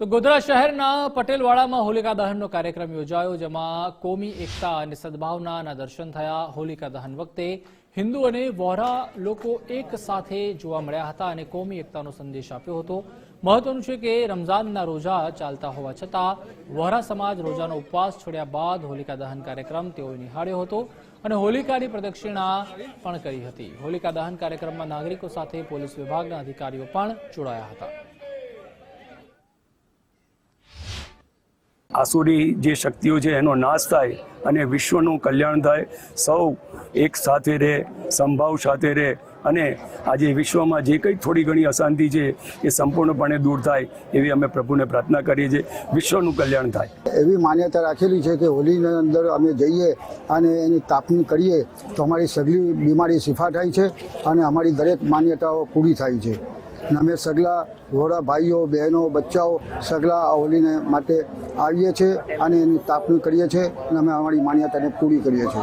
તો ગોધરા શહેરના પટેલવાડામાં હોલિકા દહનનો કાર્યક્રમ યોજાયો, જેમાં કોમી, એકતા અને સદભાવનાના દર્શન થયા. હોલિકા દહન વખતે હિન્દુ અને વોહરા લોકો એક સાથે જોવા મળ્યા હતા અને કોમી, એકતાનો સંદેશ આપ્યો હતો. મહત્વનું છે કે રમઝાનના રોજા ચાલતા હોવા છતાં વોહરા સમાજ રોજાનો ઉપવાસ છોડ્યા બાદ હોલિકા દહન કાર્યક્રમ તેઓએ નિહાળ્યો હતો અને હોલિકાની પ્રદક્ષિણા પણ કરી હતી. હોલિકા દહન કાર્યક્રમમાં નાગરિકો સાથે પોલીસ વિભાગના અધિકારીઓ પણ જોડાયા હતા. આસુરી જે શક્તિઓ છે, એનો નાશ થાય અને વિશ્વનું કલ્યાણ થાય, સૌ એક સાથે રહે, સંભાવ સાથે રહે અને આજે વિશ્વમાં જે કંઈ થોડી ઘણી અશાંતિ છે, એ સંપૂર્ણપણે દૂર થાય એવી અમે પ્રભુને પ્રાર્થના કરીએ છીએ. વિશ્વનું કલ્યાણ થાય. એવી માન્યતા રાખેલી છે કે હોલીની અંદર અમે જઈએ અને એની તાપણી કરીએ તો અમારી સગલી બીમારી શિફા થાય છે અને અમારી દરેક માન્યતાઓ પૂરી થાય છે. અમે સગલા ઘોડા ભાઈઓ, બહેનો, બચ્ચાઓ સગલા હોલીને માટે આવીએ છીએ અને એની તાપણી કરીએ છીએ અને અમે અમારી માન્યતાને પૂરી કરીએ છીએ.